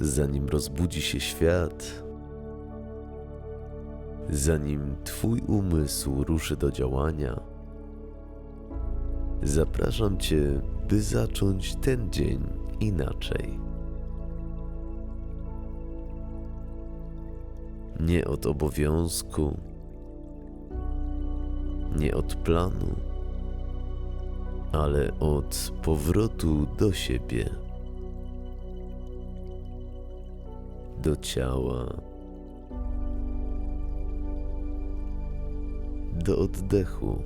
zanim rozbudzi się świat, zanim Twój umysł ruszy do działania, zapraszam Cię, by zacząć ten dzień inaczej. Nie od obowiązku, nie od planu, ale od powrotu do siebie, do ciała, do oddechu.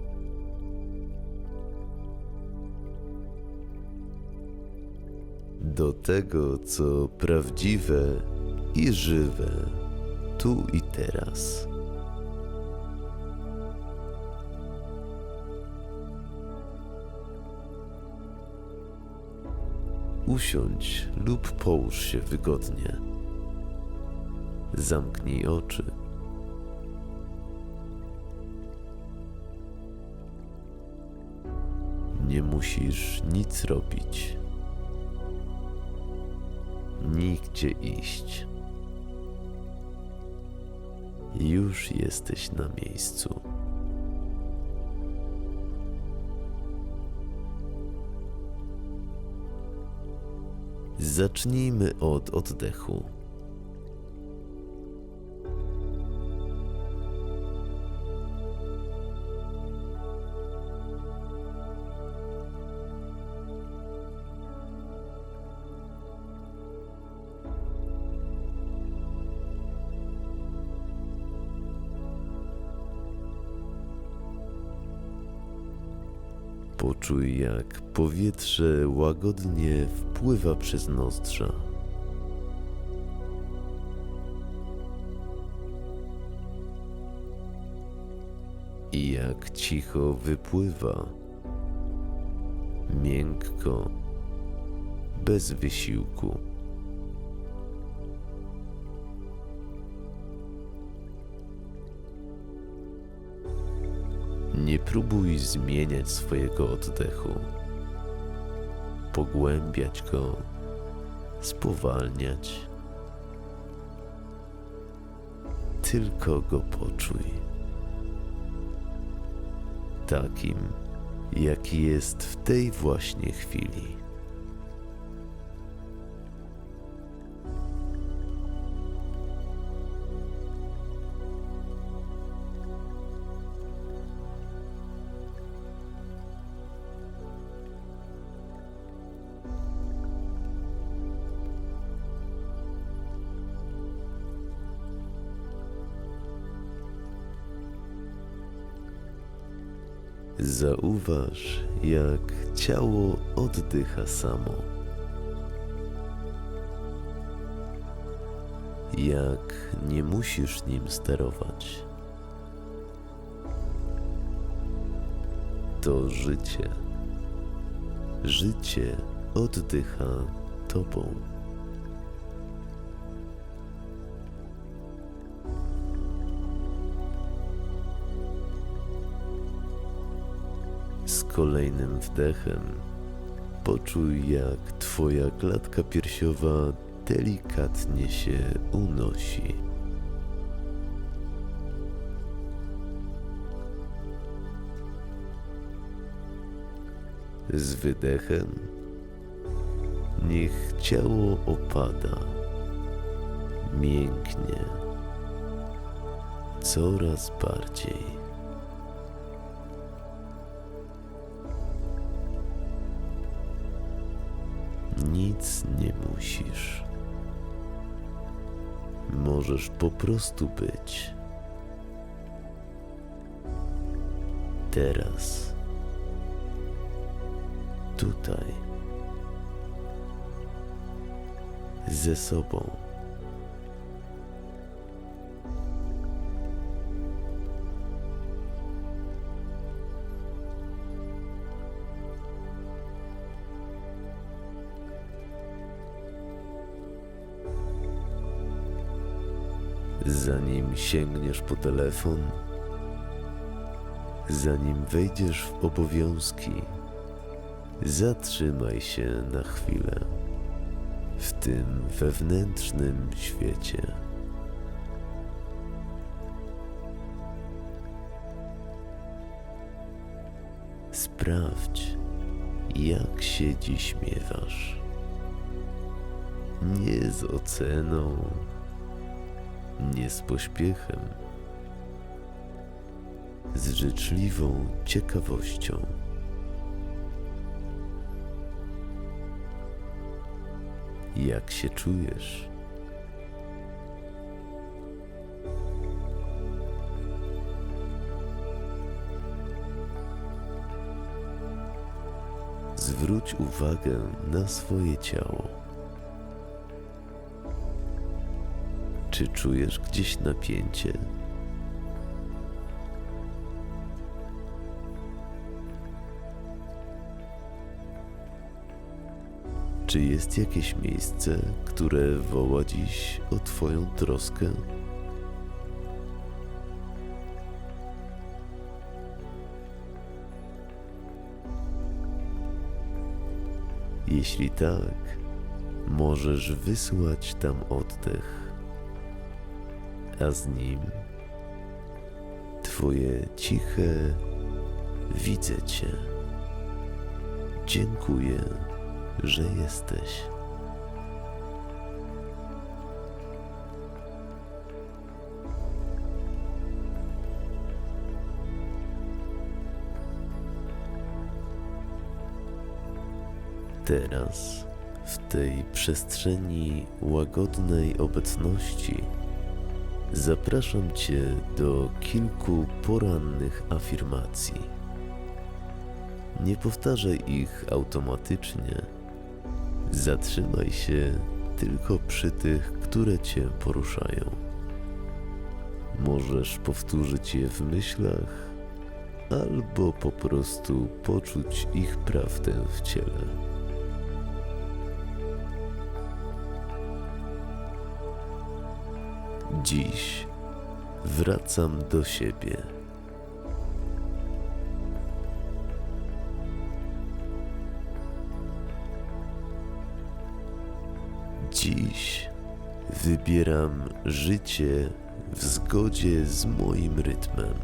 Do tego, co prawdziwe i żywe, tu i teraz. Usiądź lub połóż się wygodnie. Zamknij oczy. Nie musisz nic robić. Nigdzie iść. Już jesteś na miejscu. Zacznijmy od oddechu. Poczuj, jak powietrze łagodnie wpływa przez nozdrza. I jak cicho wypływa, miękko, bez wysiłku. Nie próbuj zmieniać swojego oddechu, pogłębiać go, spowalniać. Tylko go poczuj. Takim, jaki jest w tej właśnie chwili. Zauważ, jak ciało oddycha samo. Jak nie musisz nim sterować. To życie. Życie oddycha tobą. Kolejnym wdechem poczuj, jak twoja klatka piersiowa delikatnie się unosi. Z wydechem niech ciało opada, mięknie, coraz bardziej. Nic nie musisz. Możesz po prostu być. Teraz. Tutaj. Ze sobą. Sięgniesz po telefon, zanim wejdziesz w obowiązki, zatrzymaj się na chwilę w tym wewnętrznym świecie. Sprawdź, jak się dziś miewasz. Nie z oceną, nie z pośpiechem, z życzliwą ciekawością. Jak się czujesz? Zwróć uwagę na swoje ciało. Czujesz gdzieś napięcie? Czy jest jakieś miejsce, które woła dziś o Twoją troskę? Jeśli tak, możesz wysłać tam oddech, a z nim Twoje ciche widzę Cię. Dziękuję, że jesteś. Teraz, w tej przestrzeni łagodnej obecności, zapraszam Cię do kilku porannych afirmacji. Nie powtarzaj ich automatycznie. Zatrzymaj się tylko przy tych, które Cię poruszają. Możesz powtórzyć je w myślach, albo po prostu poczuć ich prawdę w ciele. Dziś wracam do siebie. Dziś wybieram życie w zgodzie z moim rytmem.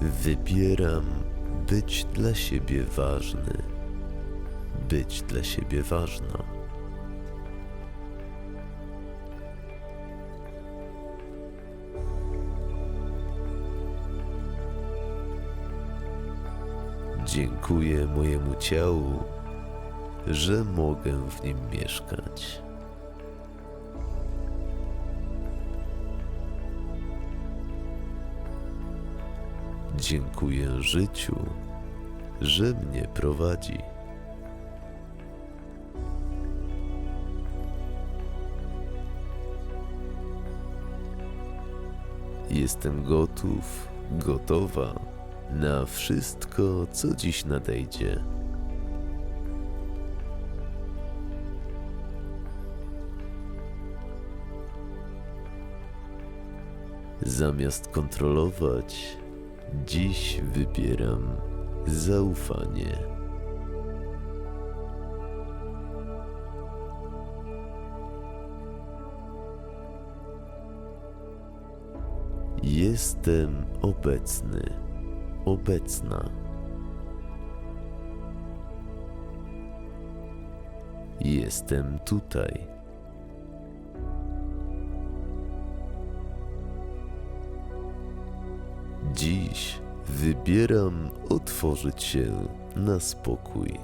Wybieram być dla siebie ważny, być dla siebie ważna. Dziękuję mojemu ciału, że mogę w nim mieszkać. Dziękuję życiu, że mnie prowadzi. Jestem gotów, gotowa na wszystko, co dziś nadejdzie. Zamiast kontrolować, dziś wybieram zaufanie. Jestem obecny, obecna. Jestem tutaj. Dziś wybieram otworzyć się na spokój.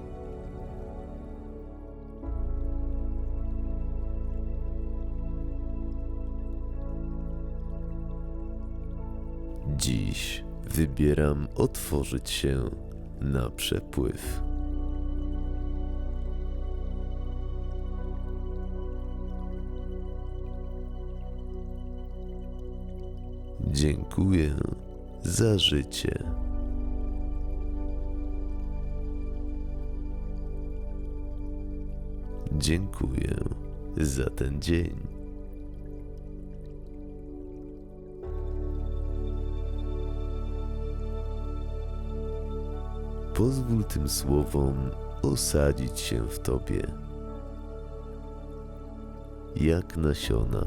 Dziś wybieram otworzyć się na przepływ. Dziękuję za życie. Dziękuję za ten dzień. Pozwól tym słowom osadzić się w tobie, jak nasiona.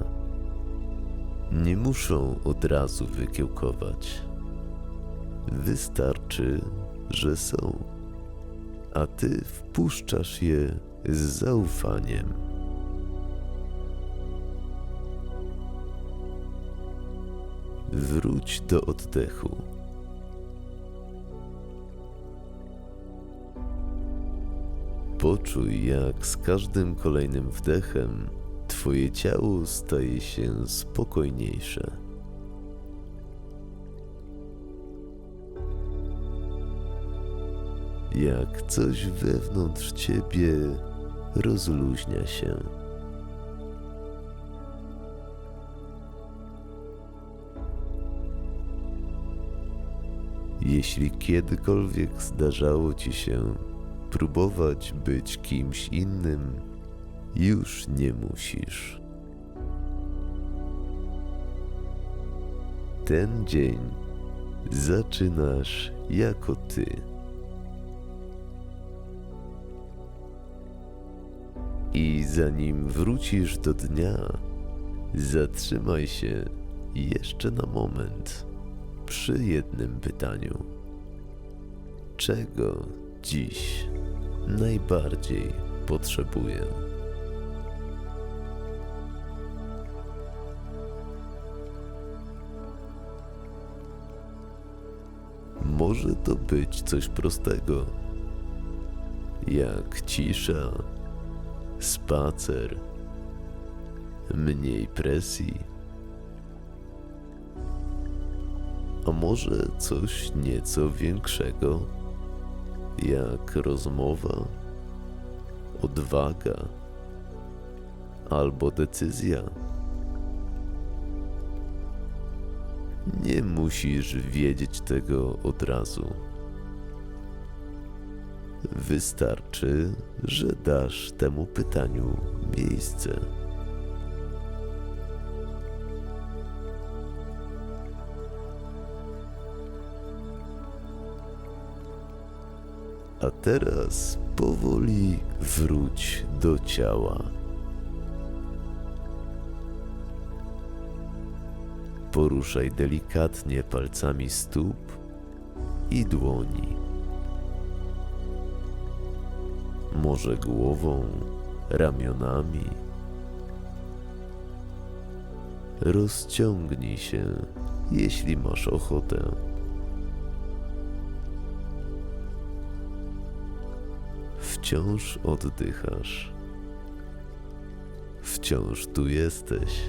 Nie muszą od razu wykiełkować. Wystarczy, że są, a ty wpuszczasz je z zaufaniem. Wróć do oddechu. Poczuj, jak z każdym kolejnym wdechem Twoje ciało staje się spokojniejsze. Jak coś wewnątrz ciebie rozluźnia się. Jeśli kiedykolwiek zdarzało ci się próbować być kimś innym, już nie musisz. Ten dzień zaczynasz jako ty. I zanim wrócisz do dnia, zatrzymaj się jeszcze na moment przy jednym pytaniu. Czego dziś najbardziej potrzebuję? Może to być coś prostego, jak cisza, spacer, mniej presji. A może coś nieco większego, jak rozmowa, odwaga albo decyzja. Nie musisz wiedzieć tego od razu. Wystarczy, że dasz temu pytaniu miejsce. A teraz powoli wróć do ciała. Poruszaj delikatnie palcami stóp i dłoni. Może głową, ramionami. Rozciągnij się, jeśli masz ochotę. Wciąż oddychasz. Wciąż tu jesteś.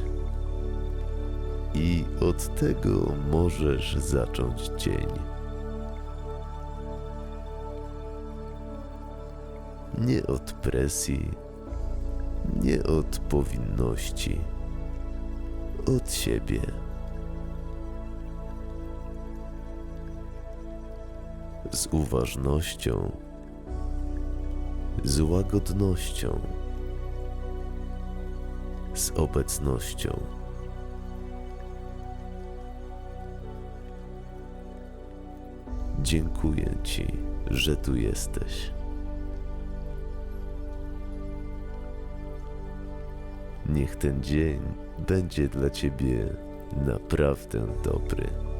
I od tego możesz zacząć dzień. Nie od presji, nie od powinności, od siebie. Z uważnością, z łagodnością, z obecnością. Dziękuję Ci, że tu jesteś. Niech ten dzień będzie dla Ciebie naprawdę dobry.